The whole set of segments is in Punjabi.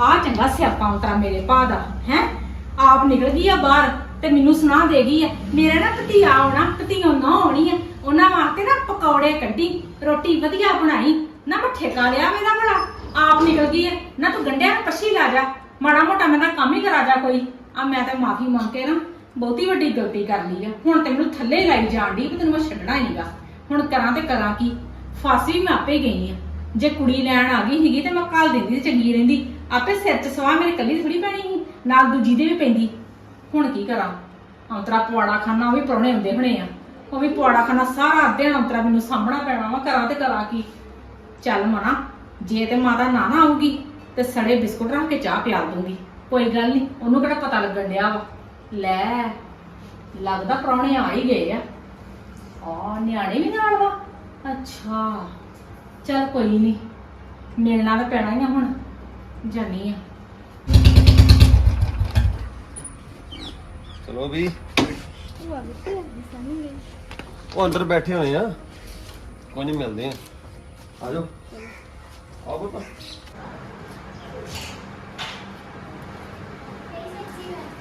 ਆ ਚੰਗਾ ਸਿਆਪਾ ਉਤਰਾ ਮੇਰੇ ਭਾ ਦਾ, ਹੈ? ਆਪ ਨਿਕਲ ਗਈ ਆ ਬਾਹਰ ਤੇ ਮੈਨੂੰ ਸੁਣਾ ਦੇ ਗਈ ਆ। ਮੇਰੇ ਨਾ ਭਤੀਆ ਆਉਣਾ, ਭਤੀਓ ਨਾ ਆਉਣੀ ਆ। ਉਹਨਾਂ ਵਾਸਤੇ ਨਾ ਪਕੌੜੇ ਕੱਢੀ, ਰੋਟੀ ਵਧੀਆ ਬਣਾਈ। ਨਾ ਮੈਂ ਠੇਕਾ ਲਿਆ ਮੇਰਾ ਭਲਾ। ਆਪ ਨਿਕਲ ਗਈ ਆ। ਨਾ ਤੂੰ ਗੰਡਿਆਂ ਨੂੰ ਪੱਛੀ ਲਾ ਜਾ। ਮਾੜਾ ਮੋਟਾ ਮੈਂ ਤਾਂ ਕੰਮ ਹੀ ਕਰਾ ਜਾ ਕੋਈ। ਆ ਮੈਂ ਤਾਂ ਮਾਫੀ ਮੰਗ ਕੇ ਨਾ ਬਹੁਤੀ ਵੱਡੀ ਗਲਤੀ ਕਰ ਲਈ ਆ। ਹੁਣ ਤੇ ਮੈਨੂੰ ਥੱਲੇ ਲਾਈ ਜਾਣ ਦੀ ਕਿ ਤੈਨੂੰ ਮੈਂ ਛੱਡਣਾ ਹੀ ਨਹੀਂਗਾ ਹੁਣ ਕਰਾਂ ਤੇ ਕਰਾਂ ਕੀ? ਫਾਸੀ ਮੈਂ ਆਪੇ ਗਈ ਆ। ਜੇ ਕੁੜੀ ਲੈਣ ਆ ਗਈ ਸੀਗੀ ਤੇ ਮੈਂ ਘੱਲ ਦਿੰਦੀ ਤੇ ਚੰਗੀ ਰਹਿੰਦੀ। ਆਪੇ ਸਿਰ 'ਚ ਸਵਾਹ ਮੇਰੇ ਕੱਲੀ ਥੋੜੀ ਪੈਣੀ ਸੀ, ਨਾਲ ਦੂਜੀ ਦੇ ਵੀ ਪੈਂਦੀ। ਹੁਣ ਕੀ ਕਰਾਂ? ਅੰਤਰਾ ਪੁਆੜਾ ਖਾਨਾ ਉਹ ਵੀ ਪ੍ਰਾਹੁਣੇ ਹੁੰਦੇ ਹੋਣੇ ਆ। ਉਹ ਵੀ ਪੁਆੜਾ ਖਾਨਾ ਸਾਰਾ ਦਿਨ ਅੰਤਰਾ ਮੈਨੂੰ ਸਾਹਮਣਾ ਪੈਣਾ ਵਾ, ਕਰਾਂ ਤੇ ਕਰਾਂ ਕੀ? ਚੱਲ ਮਨਾ ਜੇ ਤੇ ਮਾਤਾ ਨਾ ਨਾ ਆਊਗੀ, ਤੇ ਸੜੇ ਬਿਸਕੁਟ ਰੱਖ ਕੇ ਚਾਹ ਪਿਆ ਦੂੰਗੀ ਕੋਈ ਗੱਲ ਨਹੀਂ ਉਹਨੂੰ ਕਿਹੜਾ ਪਤਾ ਲੱਗਣ ਡਿਆ ਵਾ? ਲੈ, ਲੱਗਦਾ ਪ੍ਰਾਹੁਣੇ ਆ ਹੀ ਗਏ ਆ। ਆ, ਨਿਆਣੇ ਵੀ ਨਾਲ ਵਾ? ਅੱਛਾ, ਚੱਲ ਕੋਈ ਨਹੀਂ ਮਿਲਣਾ ਤਾਂ ਪੈਣਾ ਹੀ ਆ ਹੁਣ। ਜਾਨੀ ਆ। ਚਲੋ ਵੀ। ਉਹ ਅੰਦਰ ਬੈਠੇ ਹੋਏ ਆ। ਕੋਈ ਨਹੀਂ ਮਿਲਦੇ ਆ। ਆ ਜਾਓ। ਆਓ ਪੁੱਤ।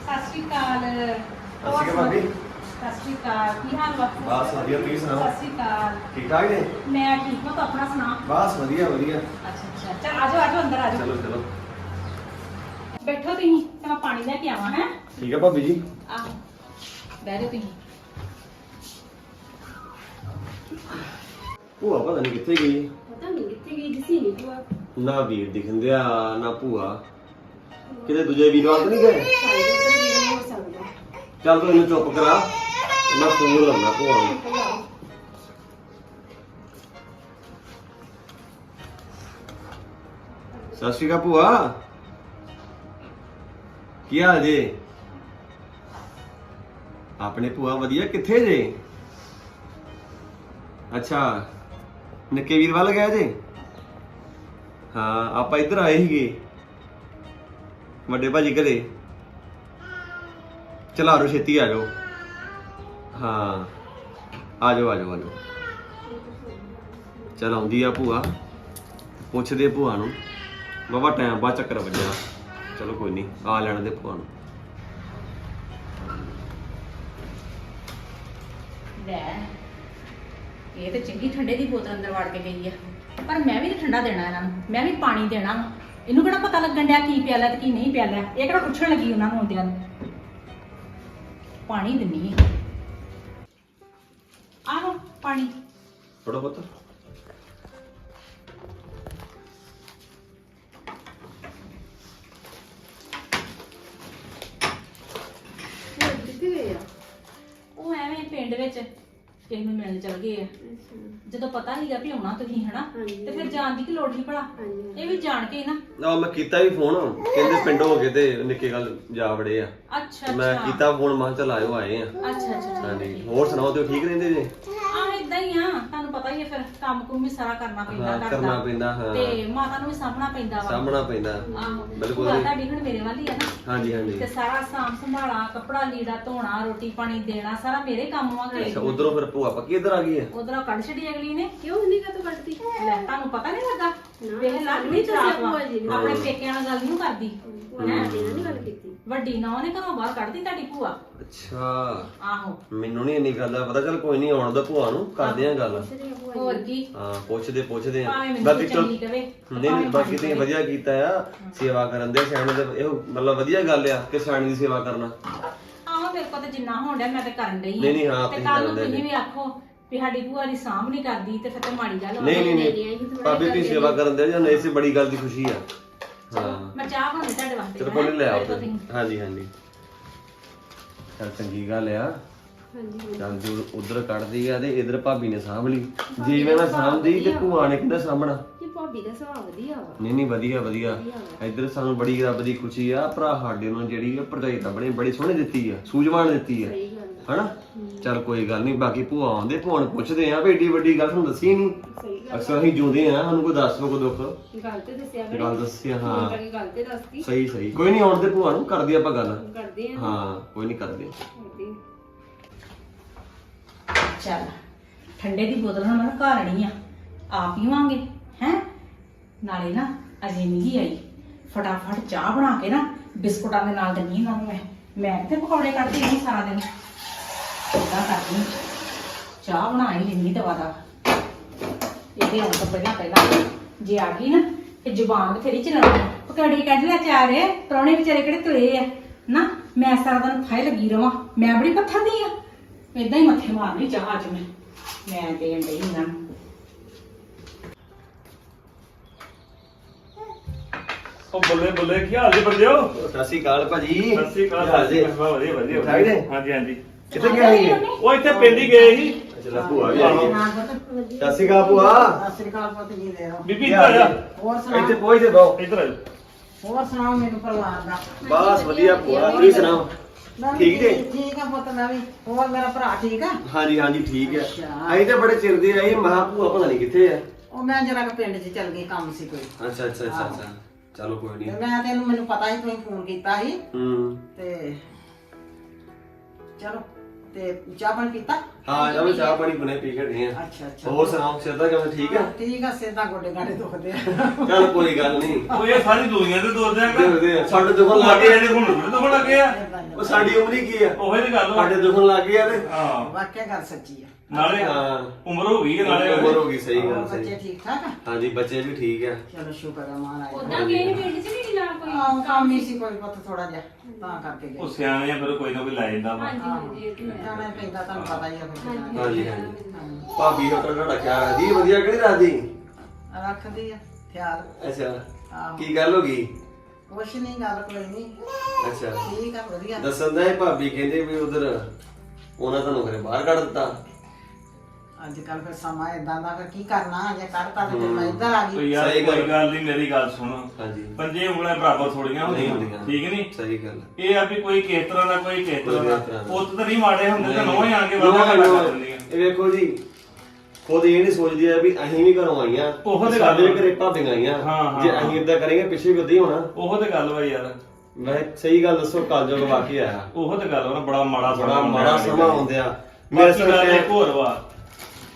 ਸਤਿ ਸ਼੍ਰੀ ਅਕਾਲ। ਸਤਿ ਸ਼੍ਰੀ ਅਕਾਲ ਭਾਬੀ। ਸਤਿ ਸ਼੍ਰੀ ਅਕਾਲ। ਕੀ ਹਾਲ ਵਾ? ਬਸ ਵਧੀਆ, ਤੁਸੀਂ ਸੁਣਾਓ? ਸਤਿ ਸ਼੍ਰੀ ਅਕਾਲ। ਠੀਕ ਠਾਕ ਨੇ ਮੈਂ ਠੀਕ ਹਾਂ ਤੂੰ ਆਪਣਾ ਸੁਣਾ? ਬਸ ਵਧੀਆ ਵਧੀਆ। ਅੱਛਾ ਅੱਛਾ। ਚੱਲ ਆਜੋ ਆਜੋ ਅੰਦਰ ਆਜੋ ਚਲੋ ਚਲੋ। ਬੈਠੋ ਤੁਸੀਂ ਤੇ ਮੈਂ ਪਾਣੀ ਲੈ ਕੇ ਆਵਾਂ ਹੈ? ਠੀਕ ਹੈ ਭਾਬੀ ਜੀ। ਆਹੋ ਬਹਿ ਜਾਓ ਤੁਸੀਂ। ਭੂਆ ਪਤਾ ਨਹੀਂ ਕਿੱਥੇ ਗਈ। ਪਤਾ ਨਹੀਂ ਕਿੱਥੇ ਗਈ ਜਿਸੀ ਨਹੀਂ ਭੂਆ। ਨਾ ਵੀਰ ਦਿਖੰਦੇ ਆ ਨਾ ਭੂਆ। ਕਿਤੇ ਦੂਜੇ ਵੀਰ ਵੱਲ ਤਾਂ ਨਹੀਂ ਗਏ? ਸਾਡੇ ਉੱਧਰ ਵੀ ਹੋ ਸਕਦਾ। ਚੱਲ ਤੂੰ ਇਹਨੂੰ ਚੁੱਪ ਕਰਾ। ਮੈਂ ਫੋਨ ਲਾਉਣਾ ਭੂਆ ਨੂੰ। ਸਤਿ ਸ਼੍ਰੀ ਅਕਾਲ ਭੂਆ। ਕੀ ਹਾਲ ਜੇ? ਆਪਣੇ ਭੂਆ ਵਧੀਆ? ਕਿੱਥੇ ਜੇ? ਅੱਛਾ, ਨਿੱਕੇ ਵੀਰ ਵੱਲ ਗਏ ਜੇ? ਹਾਂ, ਆਪਾਂ ਇੱਧਰ ਆਏ ਸੀਗੇ। ਵੱਡੇ ਭਾਜੀ ਘਰੇ। ਚਲਾਰੋ ਛੇਤੀ ਆ ਜਾਓ। ਹਾਂ, ਆ ਜਾਓ ਆ ਜਾਓ ਆ ਜਾਓ। ਚਲ ਆਉਂਦੀ ਆ ਭੂਆ। ਪੁੱਛਦੇ ਭੂਆ ਨੂੰ। ਬਾਬਾ ਟਾਈਮ ਬਾਅਦ ਚੱਕਰ ਵੱਜਿਆ। ਚਲੋ ਕੋਈ ਨਹੀਂ ਆ ਲੈਣ ਦੇ ਭੂਆ ਨੂੰ। ਲੈ ਇਹ ਤੇ ਚੰਗੀ ਠੰਡੇ ਦੀ ਬੋਤਲ ਅੰਦਰ ਵੜ ਕੇ ਗਈ ਆ। ਪਰ ਮੈਂ ਵੀ ਤਾਂ ਠੰਡਾ ਦੇਣਾ ਇਹਨਾਂ ਨੂੰ ਮੈਂ ਵੀ ਪਾਣੀ ਦੇਣਾ ਵਾ। ਇਹਨੂੰ ਕਿਹੜਾ ਪਤਾ ਲੱਗਣ ਡਿਆ ਕੀ ਪਿਆਲਾ ਤੇ ਕੀ ਨਹੀਂ ਪਿਆਲਾ ਇਹ ਕਿਹੜਾ ਪੁੱਛਣ ਲੱਗੀ ਉਹਨਾਂ ਨੂੰ ਆਉਂਦਿਆਂ ਨੂੰ। ਪਾਣੀ ਦਿੰਨੀ ਆ। ਆਹੋ ਪਾਣੀ। ਥੋੜਾ ਪੁੱਤ ਪਿੰਡ ਵਿੱਚ ਕਿਸੇ ਨੂੰ ਮਿਲਣ ਚਲ ਗਏ ਆ। ਅੱਛਾ। ਜਦੋਂ ਪਤਾ ਸੀਗਾ ਵੀ ਆਉਣਾ ਤੁਸੀਂ ਹਨਾ? ਹਾਂਜੀ। ਤੇ ਫਿਰ ਜਾਣ ਦੀ ਕੀ ਲੋੜ ਨਹੀਂ ਭਲਾ? ਹਾਂਜੀ ਇਹ ਵੀ ਜਾਣ ਕੇ ਨਾ। ਨਾ ਮੈਂ ਕੀਤਾ ਵੀ ਫੋਨ ਕਹਿੰਦੇ ਪਿੰਡ ਹੋ ਗਏ ਤੇ ਨਿੱਕੇ ਗੱਲ ਜਾ ਵੜੇ ਆ। ਅੱਛਾ ਮੈਂ ਅੱਛਾ। ਕੀਤਾ ਫੋਨ ਮਾਂ ਚਲ ਆਇਓ ਆਏ ਆ। ਅੱਛਾ ਅੱਛਾ ਹਾਂਜੀ। ਹੋਰ ਸੁਣਾਓ ਤੇ ਠੀਕ ਰਹਿੰਦੇ ਜੇ? ਆ ਇਦਾਂ ਹੀ ਆ। ਪਤਾ ਹੀ ਹੈ ਫਿਰ ਕੰਮ ਕੁਮ ਵੀ ਸਾਰਾ ਕਰਨਾ ਪੈਂਦਾ ਹਾਂ ਘਰ ਕਰਨਾ ਦਾ। ਪੈਂਦਾ ਹਾਂ। ਤੇ ਮਾਤਾ ਨੂੰ ਵੀ ਸਾਹਮਣਾ ਪੈਂਦਾ ਵਾ। ਸਾਹਮਣਾ ਪੈਂਦਾ। ਆਹੋ। ਬਿਲਕੁਲ ਭੂਆ ਜੀ। ਤੁਹਾਡੀ ਹੁਣ ਮੇਰੇ ਵੱਲ ਹੀ ਆ ਨਾ। ਹਾਂਜੀ ਹਾਂਜੀ। ਤੇ ਸਾਰਾ ਸਾਂਭ ਸੰਭਾਲਾ ਕੱਪੜਾ ਲੀੜਾ ਧੋਣਾ ਰੋਟੀ ਪਾਣੀ ਦੇਣਾ ਸਾਰਾ ਮੇਰੇ ਕੰਮ ਵਾ ਅੱਛਾ ਉਧਰੋਂ ਫਿਰ ਭੂਆ ਪੱਕੀ ਇੱਧਰ ਆ ਗਈ ਹੈ? ਉਧਰੋਂ ਕੱਢ ਛੱਡੀ ਅਗਲੀ ਨੇ। ਕਿਉਂ ਨਹੀਂ ਕਾ ਕੱਢਦੀ ਲੈ ਤੁਹਾਨੂੰ ਪਤਾ ਨਹੀਂ ਲੱਗਾ? ਵੇਖ ਲਾ ਸਾਨੂੰ ਵੀ ਨੀ ਦੱਸਿਆ ਚਲਾਕ ਵਾ। ਭੂਆ ਜੀ ਨੇ। ਆਪਣੇ ਪੇਕਿਆਂ ਨਾਲ ਗੱਲ ਨਹੀਂ ਕਰਦੀ। ਭੂਆ ਨੇ ਨਹੀਂ ਗੱਲ ਕੀਤੀ। ਵੱਡੀ ਨੌਂ ਨੇ ਘਰੋਂ ਬਾਹਰ ਕੱਢਦੀ ਤੁਹਾਡੀ ਭੂਆ। ਅੱਛਾ। ਆਹੋ। ਮੈਨੂੰ ਨਹੀਂ ਇੰਨੀ ਗੱਲ ਦਾ ਪਤਾ ਚੱਲ ਕੋਈ ਨਹੀਂ ਆਉਣ ਦਾ ਭੂਆ ਨੂੰ ਕਰਦੇ ਆ ਗੱਲ ਹੋਰ ਕੀ? ਹਾਂ ਪੁੱਛਦੇ ਪੁੱਛਦੇ ਆ ਭਾਵੇਂ ਮੈਨੂੰ ਬਾਕੀ ਚੰਗੀ ਕਵੇ। ਨਹੀਂ ਨਹੀਂ ਬਾਕੀ ਤੇ ਵਧੀਆ ਕੀਤਾ ਆ ਸੇਵਾ ਕਰਨ ਦੇ ਸਿਆਣੇ ਦੇ ਇਹ ਮਤਲਬ ਵਧੀਆ ਗੱਲ ਆ ਕਿ ਸਿਆਣੇ ਦੀ ਸੇਵਾ ਕਰਨਾ। ਆਹੋ ਮੇਰੇ ਕੋਲ ਤੇ ਜਿੰਨਾ ਹੋਣ ਡਿਆ ਮੈਂ ਤੇ ਕਰਨ ਡਈ ਨਹੀਂ, ਨਹੀਂ, ਹਾਂ, ਤੇ ਤੁਸੀਂ ਕੱਲ ਨੂੰ ਕਰਨ ਡਏ ਤੁਸੀਂ ਵੀ ਆਖੋ ਵੀ ਸਾਡੀ ਭੂਆ ਦੀ ਸਾਂਭ ਨਹੀਂ ਕਰਦੀ ਤੇ ਫਿਰ ਤੇ ਮਾੜੀ ਗੱਲ ਨਹੀਂ ਨਹੀਂ ਨਹੀਂ। ਭਾਬੀ ਦੀ ਸੇਵਾ ਕਰਨ ਦੇ ਜਾਂ ਨਹੀਂ ਸੀ ਬੜੀ ਗੱਲ ਦੀ ਖੁਸ਼ੀ ਆ। ਮੈਂ ਚਾਹ ਬਣਾਉਣੀ ਤੁਹਾਡੇ ਵਾਸਤੇ। ਚਲ ਕੋਈ ਨੀ ਲੈ ਆਓ ਬੈਠੋ ਤੁਸੀਂ। ਤੁਸੀਂ। ਹਾਂਜੀ ਹਾਂਜੀ। ਚਲ ਚੰਗੀ ਗੱਲ ਆ। ਹਾਂਜੀ ਚੱਲ ਜੋ ਉਧਰ ਕੱਢਦੀ ਆ ਤੇ ਇਧਰ ਭਾਬੀ ਨੇ ਸਾਂਭ ਲਈ। ਜਿਵੇਂ ਮੈਂ ਸਾਂਭਦੀ ਤੇ ਭੂਆ ਨੇ ਕਿੰਨਾ ਸਾਂਭਣਾ? ਇਹ ਭਾਬੀ ਦਾ ਸੁਭਾਅ ਵਧੀਆ ਵਾ। ਨਹੀਂ ਨਹੀਂ ਵਧੀਆ ਵਧੀਆ। ਇੱਧਰ ਸਾਨੂੰ ਬੜੀ ਰੱਬ ਦੀ ਖੁਸ਼ੀ ਆ। ਭਰਾ ਸਾਡੇ ਨੂੰ ਜਿਹੜੀ ਆ ਭਰਜਾਈ ਤਾਂ ਬੜੀ ਬੜੀ ਸੋਹਣੀ ਦਿੱਤੀ ਆ। ਸੂਝਵਾਨ ਦਿੱਤੀ ਆ। ਸਹੀ ਹਨਾ? ਚੱਲ ਕੋਈ ਗੱਲ ਨਹੀਂ ਬਾਕੀ ਭੂਆ ਆਉਂਦੇ ਭੂਆ ਨੂੰ ਪੁੱਛਦੇ ਆ ਵੀ ਏਡੀ ਵੱਡੀ ਗੱਲ ਤੁਹਾਨੂੰ ਦੱਸੀ ਨਹੀਂ ਸਹੀ ਅਕਸਰ ਅਸੀਂ ਜਿਉਂਦੇ ਆ ਸਾਨੂੰ ਕੋਈ ਦੱਸ ਦੋ ਕੋਈ ਦੁੱਖ। ਗੱਲ ਤੇ ਦੱਸਿਆ ਕਰੇ। ਗੱਲ ਦੱਸਿਆ ਹਾਂ। ਤਾਂ ਕਿ ਗੱਲ ਤੇ ਦੱਸਦੀ ਸਹੀ ਸਹੀ। ਕੋਈ ਨਹੀਂ ਆਉਣ ਦੇ ਭੂਆ ਨੂੰ ਕਰਦੇ ਆਪਾਂ ਗੱਲ। ਕਰਦੇ ਆ। ਹਾਂ ਕੋਈ ਨਹੀਂ ਕਰਦੇ। ਕਰਦੇ ਆ। ਚੱਲ ਠੰਡੇ ਦੀ ਬੋਤਲ ਹੁਣ ਮੈਂ ਘਰ ਆਣੀ ਆ। ਆ ਪੀਵਾਂਗੇ ਹੈ? ਨਾਲੇ ਨਾ ਅਜੇ ਨਹੀਂ ਆਈ। ਫਟਾਫਟ ਚਾਹ ਬਣਾ ਕੇ ਨਾ ਬਿਸਕੁਟਾਂ ਦੇ ਨਾਲ ਦਿੰਨੀ ਇਹਨਾਂ ਨੂੰ ਮੈਂ। ਮੈਂ ਕਿਤੇ ਪਕੌੜੇ ਕੱਢਦੀ ਨਹੀਂ ਸਾਰਾ ਦਿਨ। ਇਦਾਂ ਕਰਦੀ। ਚਾਹ ਬਣਾ ਹੀ ਲੈਂਦੀ ਦਵਾ ਦਾ। ਇਹਦੇ ਆਉਣ ਤੋਂ ਪਹਿਲਾਂ ਪਹਿਲਾਂ ਜੇ ਆ ਗਈ ਨਾ ਤੇ ਜ਼ੁਬਾਨ ਬਥੇਰੀ ਚਲਾਉਣੀ ਪਕੌੜੇ ਕੱਢ ਲੈ ਚਾਰ ਪ੍ਰਾਹੁਣੇ ਵਿਚਾਰੇ ਕਿਹੜੇ ਤੁਰੇ ਆ। ਨਾ ਮੈਂ ਸਾਰਾ ਦਿਨ ਖਾਏ ਲੱਗੀ ਰਵਾਂ। ਮੈਂ ਬੜੀ ਪੱਥਰ ਦੀ ਆ। ਇਦਾਂ ਹੀ ਮੱਥੇ ਮਾਰਨੀ ਚਾਹ ਅੱਜ ਮੈਂ। ਮੈਂ ਦੇਣ ਡਈ ਇਹਨਾਂ ਨੂੰ ਉਹ ਬੱਲੇ ਬੱਲੇ ਕੀ ਹਾਲ ਜੀ ਬੰਦਿਓ ਸਤਿ ਸ਼੍ਰੀ ਅਕਾਲ ਭਾਜੀ। ਸਤਿ ਸ਼੍ਰੀ ਅਕਾਲ ਜੀ? ਵਧੀਆ ਵਧੀਆ ਜੀ? ਹਾਂਜੀ ਹਾਂਜੀ। ਕਿੱਥੇ ਗਿਆ ਸੀ? ਉਹ ਇੱਥੇ ਪਿੰਡ ਹੀ ਗਏ ਸੀ। ਚਲਾ ਭੂਆ ਵੀ ਆ ਗਈ ਸਤਿ ਸ਼੍ਰੀ ਅਕਾਲ ਭੂਆ। ਸਤਿ ਸ੍ਰੀ ਅਕਾਲ ਪੁੱਤ ਜੀ ਦੇ ਬੀਬੀ ਇੱਧਰ ਆ ਜਾ। ਹੋਰ ਇੱਥੇ ਸੁਣਾਓ ਪਹੁੰਚਦੇ ਬਹੁ ਇੱਧਰ ਆ ਜਾ। ਹੋਰ ਸੁਣਾਓ ਮੈਨੂੰ ਪਰਿਵਾਰ ਦਾ? ਬਸ ਵਧੀਆ ਭੂਆ। ਤੁਸੀਂ ਸੁਣਾਓ? ਮੈਂ ਵੀ ਠੀਕ ਜੇ? ਠੀਕ ਆ ਪੁੱਤ ਮੈਂ ਵੀ। ਹੋਰ ਮੇਰਾ ਭਰਾ ਠੀਕ ਆ? ਹਾਂਜੀ ਹਾਂਜੀ ਠੀਕ ਹੈ ਅੱਛਾ। ਅਸੀਂ ਤਾਂ ਬੜੇ ਚਿਰ ਦੇ ਆਏ ਮਹਾ ਭੂਆ ਪਤਾ ਨਹੀਂ ਕਿੱਥੇ ਆ। ਉਹ ਮੈਂ ਜਰਾ ਕੁ ਪਿੰਡ 'ਚ ਚੱਲ ਗਈ ਕੰਮ ਸੀ ਕੋਈ। ਅੱਛਾ ਅੱਛਾ ਅੱਛਾ ਅੱਛਾ। ਚਲੋ ਕੋਈ ਤੇ ਨਹੀਂ ਮੈਂ ਤੈਨੂੰ ਮੈਨੂੰ ਪਤਾ ਸੀ ਤੂੰ ਫੋਨ ਕੀਤਾ ਸੀ। ਹੂੰ। ਤੇ ਚਲੋ ਤੇ ਚਾਹ ਪਾਣੀ ਪੀਤਾ? ਹਾਂ ਚਲੋ ਚਾਹ ਪਾਣੀ ਬਣੇ ਪੀ ਕੇ ਗਏ ਆ। ਅੱਛਾ ਅੱਛਾ। ਹੋਰ ਸੁਣਾਓ ਸਿੱਧਾ ਕਿਵੇਂ? ਠੀਕ ਹੈ ਠੀਕ ਆ ਸਿੱਧਾ ਗੋਡੇ ਗਾਡੇ ਦੁਖਦੇ ਆ। ਚਲ ਕੋਈ ਗੱਲ ਨਹੀਂ। ਉਹ ਇਹ ਸਾਰੀ ਦੁਨੀਆ ਦੇ ਦੋਰ ਦਿਆਂਗਾ ਦੇਖਦੇ ਆ। ਸਾਡੇ ਦੁਖਣ ਲੱਗ ਜਿਹੜੇ ਹੁਣ ਵੀ ਦੁਖਣ ਲੱਗੇ ਆ। ਉਹ ਸਾਡੀ ਉਮਰ ਹੀ ਕੀ ਆ? ਉਹੇ ਦੀ ਗੱਲ ਵਾ। ਸਾਡੇ ਦੁਖਣ ਲੱਗ ਗਏ ਆ ਤੇ। ਹਾਂ। ਵਾਕਿਆ ਗੱਲ ਸੱਚੀ ਆ। ਨਾਲੇ ਹਾਂ। ਉਮਰ ਹੋ ਗਈ ਹੈ ਨਾਲੇ। ਉਮਰ ਹੋ ਗਈ ਸਹੀ ਹੋਰ ਗੱਲ ਬੱਚੇ ਸਹੀ ਠੀਕ ਠਾਕ ਆ? ਹਾਂਜੀ ਬੱਚੇ ਵੀ ਠੀਕ ਆ। ਚਲੋ ਸ਼ੁਕਰ ਆ ਮਹਾਰਾਜ। ਦਾ। ਉਦਾਂ ਗਏ ਪਿੰਡ 'ਚ ਨਹੀਂ ਆਹ ਕੰਮ ਹੀ ਸੀ ਕੋਈ ਪੁੱਤ ਥੋੜਾ ਜਿਹਾ। ਤਾਂ ਕਰਕੇ ਉਹ ਗਏ ਸਿਆਣੇ ਆ ਫਿਰ ਕੋਈ ਨਾ ਕੋਈ ਲੈ ਜਾਂਦਾ ਵਾ। ਹਾਂਜੀ ਹਾਂਜੀ ਇਹ ਤੇ ਹੈ। ਜਾਣਾ ਪੈਂਦਾ ਤੁਹਾਨੂੰ ਪਤਾ ਹੀ ਆ ਫਿਰ ਜਾਣਾ। ਹਾਂਜੀ। ਹਾਂਜੀ ਭਾਬੀ ਹੋਟਲ ਤੁਹਾਡਾ ਖਿਆਲ ਰੱਖਦੀ ਵਧੀਆ ਕਿ ਨਹੀਂ ਰੱਖਦੀ ਰੱਖਦੀ ਆ ਖਿਆਲ। ਅੱਛਾ। ਆਹੋ। ਕੀ ਗੱਲ ਹੋ ਗਈ? ਕੁਛ ਨਹੀਂ ਗੱਲ ਕੋਈ ਨਹੀਂ। ਅੱਛਾ। ਠੀਕ ਆ ਵਧੀਆ। ਦੱਸਣ ਦਾ ਇਹ ਭਾਬੀ ਕਹਿੰਦੇ ਵੀ ਉਧਰ ਉਹਨਾਂ ਤੁਹਾਨੂੰ ਘਰੇ ਬਾਹਰ ਕੱਢ ਦਿੱਤਾ। ਅੱਜ ਕੱਲ ਫਿਰ ਸਮਾਂ ਇਦਾਂ ਦਾ ਫਿਰ ਕੀ ਕਰਨਾ? ਜੇ ਕਰਤਾ ਤੇ ਫਿਰ ਮੈਂ ਇੱਧਰ ਆ ਗਈ। ਯਾਰ ਸਹੀ ਗੱਲ। ਕੋਈ ਗੱਲ ਨਹੀਂ ਮੇਰੀ ਗੱਲ ਸੁਣ। ਹਾਂਜੀ। ਪੰਜੇ ਉਂਗਲਾਂ ਬਰਾਬਰ ਥੋੜੀਆਂ ਨਹੀਂ ਹੁੰਦੀਆਂ ਹੁੰਦੀਆਂ। ਠੀਕ ਨਹੀਂ ਸਹੀ ਗੱਲ ਇਹ ਆ ਵੀ ਕੋਈ ਕਿਸ ਤਰ੍ਹਾਂ ਦਾ ਕੋਈ ਕਿਸ ਤਰ੍ਹਾਂ ਕੋਈ ਦਾ ਕਿਸ ਤਰ੍ਹਾਂ ਦਾ। ਪੁੱਤ ਤਾਂ ਨਹੀਂ ਮਾੜੇ ਹੁੰਦੇ ਤਾਂ ਨੋਹ। ਆ ਕੇ ਵਾਦਾ ਕਰ। ਦਿੰਦੀਆਂ ਇਹ ਵੇਖੋ ਜੀ ਖੁਦ ਇਹ ਨਹੀਂ ਸੋਚਦੀ ਆ ਵੀ ਅਸੀਂ ਵੀ ਘਰੋਂ ਆਈਆਂ। ਉਹੋ ਤੇ ਸਾਡੇ ਵੀ ਗੱਲ। ਘਰੇ ਭਾਬੀਆਂ ਆਈਆਂ। ਹਾਂ, ਹਾਂ, ਜੇ। ਅਸੀਂ ਇਦਾਂ ਕਰਾਂਗੇ ਪਿੱਛੇ ਵੀ ਉਦਾਂ ਹੀ ਹੋਣਾ। ਉਹੋ ਤੇ ਗੱਲ ਵਾ ਯਾਰ। ਮੈਂ ਸਹੀ ਗੱਲ ਦੱਸੋ ਕਲਯੁਗ ਵਾਕਿਆ ਆਇਆ। ਉਹੋ ਤੇ ਗੱਲ ਵਾ ਨਾ ਬੜਾ ਮਾੜਾ ਬੜਾ ਸਮਾਂ ਮਾੜਾ ਸਮਾਂ ਮੇਰੇ ਮੇਰੇ ਗੱਲ ਸਾਹ ਇੱਕ ਹੋਰ ਵਾ।